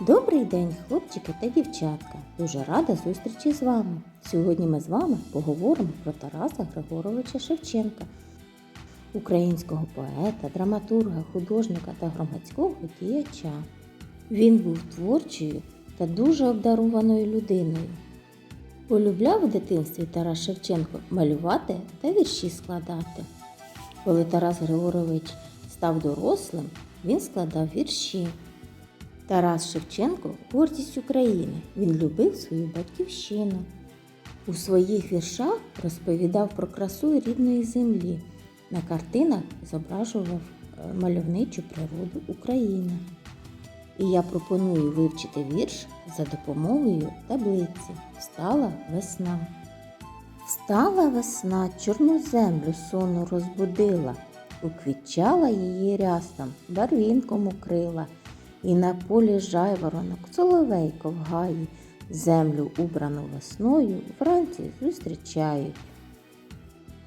Добрий день, хлопчики та дівчатка. Дуже рада зустрічі з вами. Сьогодні ми з вами поговоримо про Тараса Григоровича Шевченка, українського поета, драматурга, художника та громадського діяча. Він був творчою та дуже обдарованою людиною. Полюбляв у дитинстві Тарас Шевченко малювати та вірші складати. Коли Тарас Григорович став дорослим, він складав вірші. Тарас Шевченко гордість України. Він любив свою батьківщину. У своїх віршах розповідав про красу рідної землі. На картинах зображував е, мальовничу природу України. І я пропоную вивчити вірш за допомогою таблиці Встала весна. Встала весна, чорну землю сонну розбудила, уквітчала її рясом, барвінком укрила, і на полі жайворонок соловейко в гаї, землю убрану весною вранці зустрічають.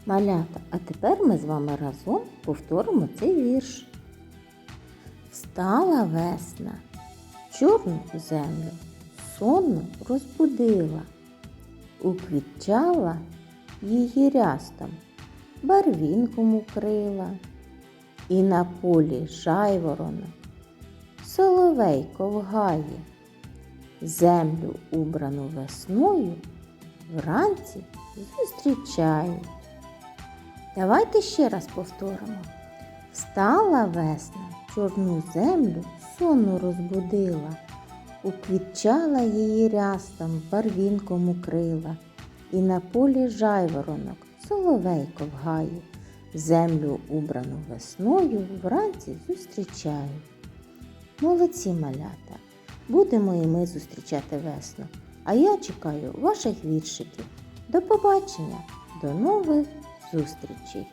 Малята, а тепер ми з вами разом повторимо цей вірш. Встала весна, чорну землю сонну розбудила, уквітчала її рястом, барвінком укрила, і на полі жайворонок, соловейко в гаї, землю убрану весною вранці зустрічають. Давайте ще раз повторимо. Встала весна, чорну землю сонну розбудила, уквітчала її рястом, барвінком укрила, і на полі жайворонок, соловейко в гаї, землю убрану весною вранці зустрічають. Молодці малята, будемо і ми зустрічати весну, а я чекаю ваших віршиків. До побачення, до нових зустрічей!